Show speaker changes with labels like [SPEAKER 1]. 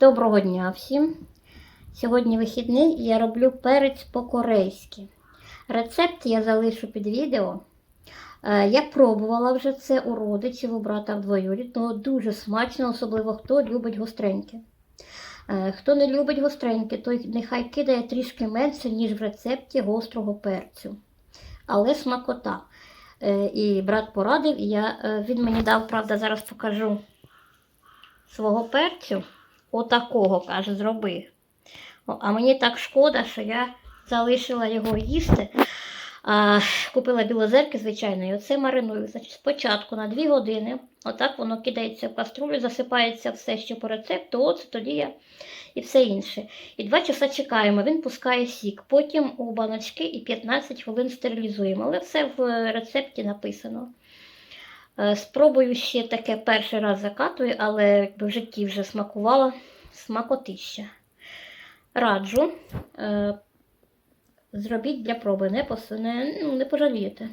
[SPEAKER 1] Доброго дня всім! Сьогодні вихідний і я роблю перець по-корейськи. Рецепт я залишу під відео. Е, Я пробувала вже це у родичів, у брата в двоюрідного. Дуже смачно, особливо хто любить гостреньке. Е, Хто не любить гостреньке, той нехай кидає трішки менше, ніж в рецепті гострого перцю. Але смакота. Е, І брат порадив, я, він мені дав, правда, зараз покажу свого перцю. Отакого, каже, зроби. О, А мені так шкода, що я залишила його їсти. А, купила білозерки, звичайно, і оце мариную. Значить, спочатку на 2 години, отак воно кидається в каструлю, засипається все, що по рецепту, оце тоді я і все інше. І 2 часа чекаємо, він пускає сік. Потім у баночки і 15 хвилин стерилізуємо. Але все в е, рецепті написано. Е, Спробую ще таке перший раз закатую, але якби в житті вже смакувала смакотища. Раджу. Е, Зробіть для проби, не, не, ну, не пожалієте.